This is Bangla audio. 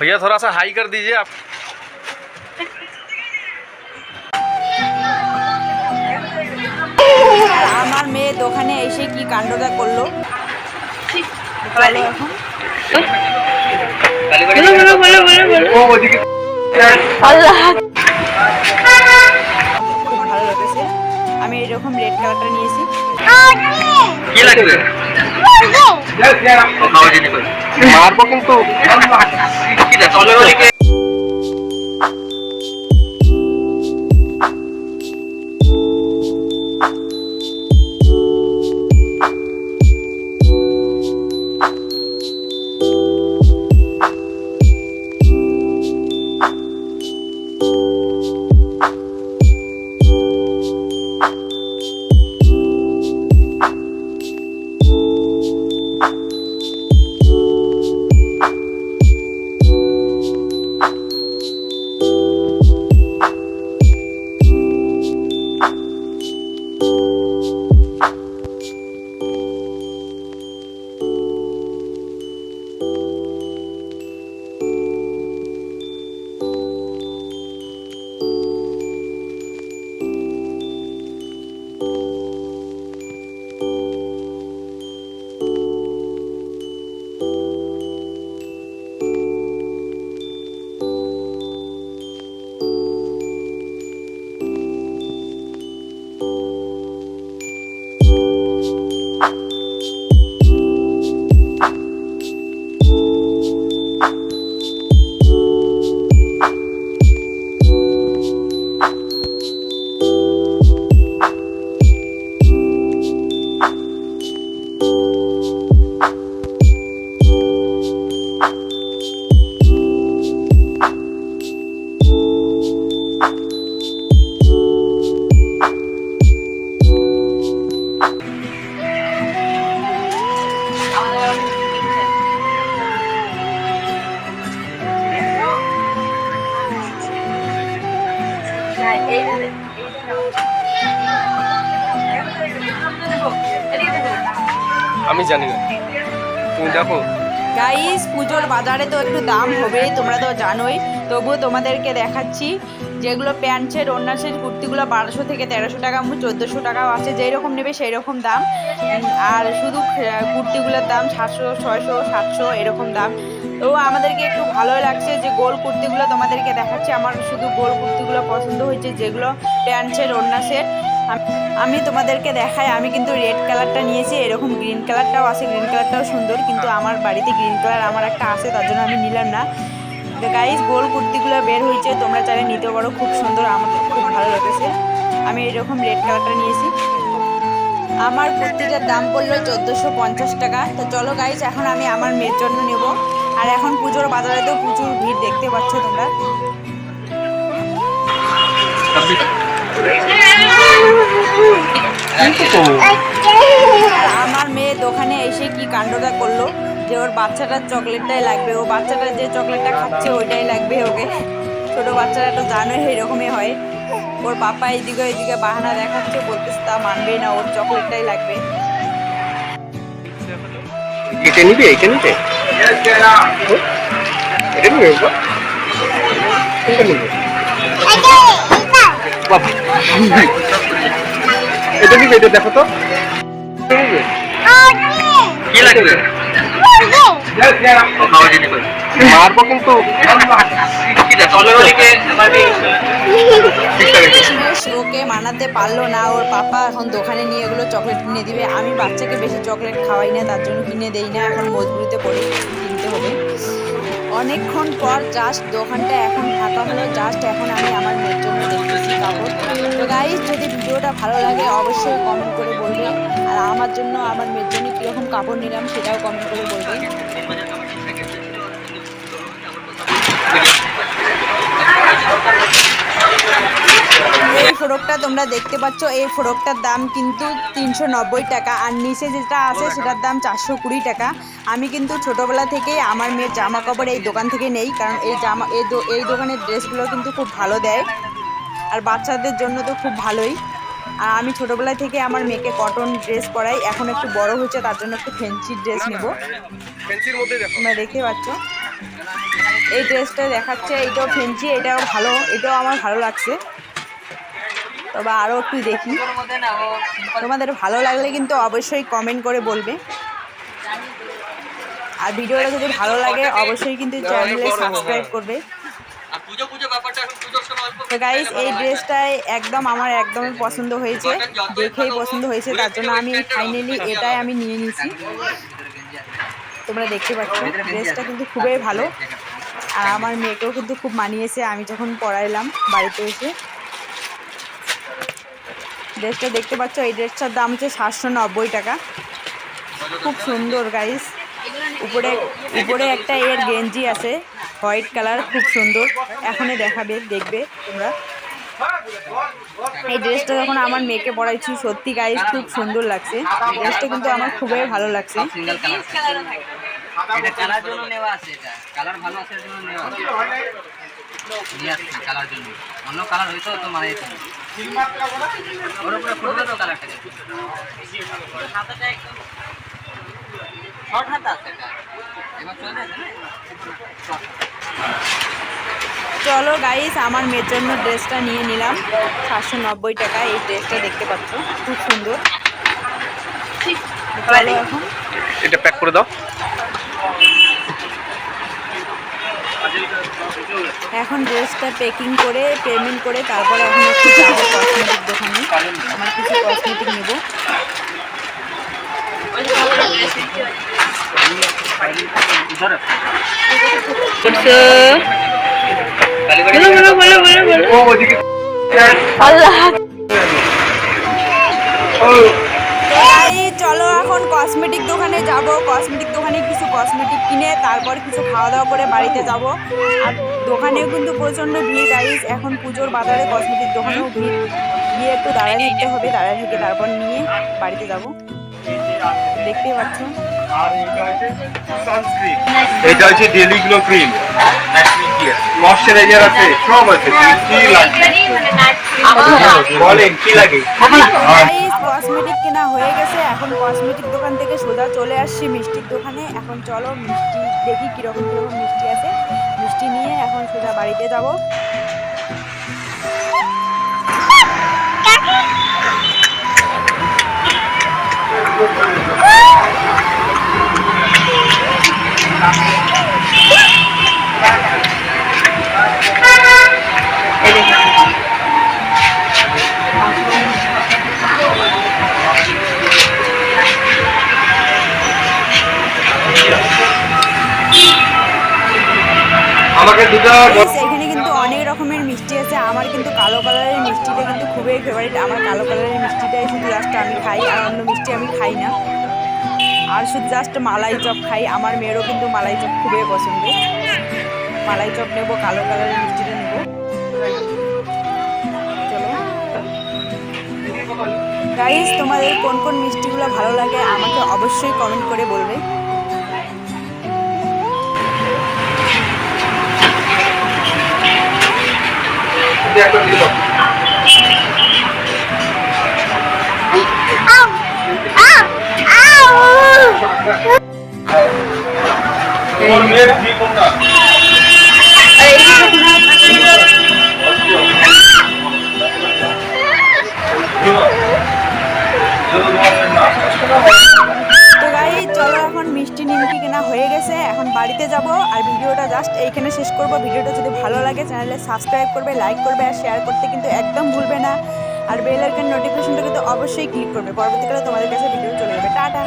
भैया थोड़ा सा हाई कर दीजिए आप আর আমার মেয়ে দোকানে এসে কি কাণ্ডটা করলো চলো এখন খুব ভালো লেগেছে আমি এরকম রেড কালারটা নিয়েছি কি লাগবে মারবো কিন্তু আমি জানি না তুমি দেখো গাইস পুজোর বাজারে তো একটু দাম হবে তোমরা তো জানোই। তবুও তোমাদেরকে দেখাচ্ছি, যেগুলো প্যান্ট সেট অন্য সেট কুর্তিগুলো বারোশো থেকে তেরোশো টাকা চোদ্দোশো টাকাও আছে যেই রকম নেবে সেই রকম দাম। আর শুধু কুর্তিগুলোর দাম সাতশো, ছয়শো, সাতশো, এরকম দাম। তো আমাদেরকে একটু ভালোই লাগছে যে গোল কুর্তিগুলো তোমাদেরকে দেখাচ্ছি। আমার শুধু গোল কুর্তিগুলো পছন্দ হয়েছে, যেগুলো প্যান্ট সেট অন্য সেট আমি তোমাদেরকে দেখাই আমি কিন্তু রেড কালারটা নিয়েছি এরকম গ্রিন কালারটাও আছে গ্রিন কালারটাও সুন্দর কিন্তু আমার বাড়িতে গ্রিন কালার আমার একটা আছে তার জন্য আমি নিলাম না। গাইজ গোল কুর্তিগুলো বের হয়েছে তোমরা চাইলে নিতে পারো খুব সুন্দর আমার খুব ভালো লেগেছে। আমি এরকম রেড কালারটা নিয়েছি। আমার কুর্তিটার দাম পড়ল চোদ্দোশো পঞ্চাশ টাকা। তো চলো গাইজ এখন আমি আমার মেয়ের জন্য নেব। আর এখন পুজোর বাজারে তো প্রচুর ভিড় দেখতে পাচ্ছ তোমরা। আমার মেয়ে দোকানে এসে কি কাণ্ডটা করল? যে ওর বাচ্চাটার চকলেটটাই লাগবে। ও বাচ্চাটা যে চকলেটটা খাচ্ছে ওইটাই লাগবে ওকে। ছোট বাচ্চারা তো জানোই এরকমই হয়। ওর পাপা এইদিকে এইদিকে বাহানা দেখাচ্ছে বলতেছে তা মানবেই না ওর চকলেটটাই লাগবে। এটা নিবে এটা নিবে? এটা নিবে কোনটা নিবে। বাবা। এটা এটা দেখো তো। কি লাগবে? মারবো কিন্তু। ওকে মানাতে পারল না। ওর পাপা এখন দোকানে নিয়ে এগুলো চকলেট কিনে দিবে। আমি বাচ্চাকে বেশি চকলেট খাওয়াই না তার জন্য কিনে দেই না। এখন মজবুরিতে পড়ে কিনতে হবে। অনেকক্ষণ পর জাস্ট দোকানটা এখন ফাঁকা হলো। জাস্ট এখন আমি আমার মেয়ের জন্য দেখতেছি তো গাইজ যদি ভিডিওটা ভালো লাগে, অবশ্যই কমেন্ট করে বলবে। আর আমার জন্য আমার মেয়ের জন্য কীরকম কাপড় নিলাম সেটাও কমেন্ট করে বলবে। এই ফ্রকটা তোমরা দেখতে পাচ্ছ, এই ফ্রকটার দাম কিন্তু তিনশো নব্বই টাকা। আর নিচে যেটা আছে, সেটার দাম চারশো কুড়ি টাকা। আমি কিন্তু ছোটোবেলা থেকেই আমার মেয়ের জামা কাপড় এই দোকান থেকে নেই, কারণ এই জামা এই দোকানের ড্রেসগুলো কিন্তু খুব ভালো দেয়। আর বাচ্চাদের জন্য তো খুব ভালোই। আর আমি ছোটোবেলা থেকে আমার মেয়েকে কটন ড্রেস পরাই এখন একটু বড় হয়েছে তার জন্য একটু ফেন্সি ড্রেস নেব। তোমরা দেখতে পাচ্ছ? এই ড্রেসটা দেখাচ্ছে এইটাও ফেন্সি এটাও ভালো এটাও আমার ভালো লাগছে। তবে আরও একটু দেখি। তোমাদের ভালো লাগলে কিন্তু অবশ্যই কমেন্ট করে বলবে। আর ভিডিওটা যদি ভালো লাগে অবশ্যই কিন্তু চ্যানেলে সাবস্ক্রাইব করবে। তো গাইস এই ড্রেসটাই একদম আমার একদমই পছন্দ হয়েছে। দেখেই পছন্দ হয়েছে, তার জন্য আমি ফাইনালি এটাই আমি নিয়ে নিয়েছি। তোমরা দেখতে পাচ্ছ ড্রেসটা কিন্তু খুবই ভালো। আর আমার মেয়েকেও কিন্তু খুব মানিয়েছে, আমি যখন পড়াইলাম বাড়িতে এসে। ড্রেসটা দেখতে পাচ্ছ, এই ড্রেসটার দাম হচ্ছে সাতশো নব্বই টাকা। খুব সুন্দর গাইস উপরে উপরে একটা এর গেঞ্জি আছে, হোয়াইট কালার, খুব সুন্দর। এখনই দেখাবে, দেখবে তোমরা। এই ড্রেসটা যখন আমার মেয়েকে পরাইছি, সত্যি গাইস খুব সুন্দর লাগছে। ড্রেসটা কিন্তু আমার খুবই ভালো লাগছে। কালার শর্ট হাতা আছে এটা। এবার চলে গাইস আমার মেয়ের জন্য ড্রেসটা নিয়ে নিলাম। সাতশো নব্বই টাকা এই ড্রেসটা দেখতে পাচ্ছ খুব সুন্দর। চলো এখন। এটা প্যাক করে দাও। এখন ড্রেসটা প্যাকিং করে পেমেন্ট করে তারপরে এখন একটু যাব কসমেটিক দোকানে। আমার কিছু কসমেটিক চলো এখন কসমেটিক দোকানে যাব। কসমেটিক দোকানে কিছু কসমেটিক কিনে তারপর কিছু খাওয়া দাওয়া করে বাড়িতে যাব। আর দোকানেও কিন্তু প্রচণ্ড ভিড় গাইস এখন পুজোর বাজারে কসমেটিক দোকানেও ভিড়। গিয়ে একটু দাঁড়ায় নিতে হবে দাঁড়ায় থেকে তারপর নিয়ে বাড়িতে যাব। দেখতেই পাচ্ছ? এটা হচ্ছে ডেলি গ্লো ক্রিম ময়শ্চারাইজার আছে সব আছে। কি লাগবে বলেন কি লাগে? কসমেটিক কেনা হয়ে গেছে। এখন কসমেটিক দোকান থেকে সোজা চলে আসছি মিষ্টির দোকানে। এখন চলো মিষ্টি দেখি কীরকম কীরকম মিষ্টি আছে। মিষ্টি নিয়ে এখন সোজা বাড়িতে যাব। আমাকে দুটো এখানে কিন্তু অনেক রকমের মিষ্টি আছে। আমার কিন্তু কালো কালারের মিষ্টিটা কিন্তু খুবই ফেভারিট আমার কালো কালারের মিষ্টিটাই শুধু জাস্ট আমি খাই আর অন্য মিষ্টি আমি খাই না। আর শুধু জাস্ট মালাই চপ খাই। আমার মেয়েরও কিন্তু মালাই চপ খুবই পছন্দ। মালাই চপ নেব, কালো কালারের মিষ্টিটা নেব। গাইস তোমাদের কোন কোন মিষ্টিগুলো ভালো লাগে আমাকে অবশ্যই কমেন্ট করে বলবে। একটা মিষ্টি নিমকি কেনা হয়ে গেছে। এখন বাড়িতে যাব আর ভিডিওটা জাস্ট এইখানে শেষ করব। ভিডিওটা যদি ভালো লাগে চ্যানেলে সাবস্ক্রাইব করবে লাইক করবে আর শেয়ার করতে কিন্তু একদম ভুলবে না। আর বেল আইকন নোটিফিকেশনটা কিন্তু অবশ্যই ক্লিক করবে। পরবর্তীকালে তোমাদের কাছে ভিডিও চলে যাবে। টাটা!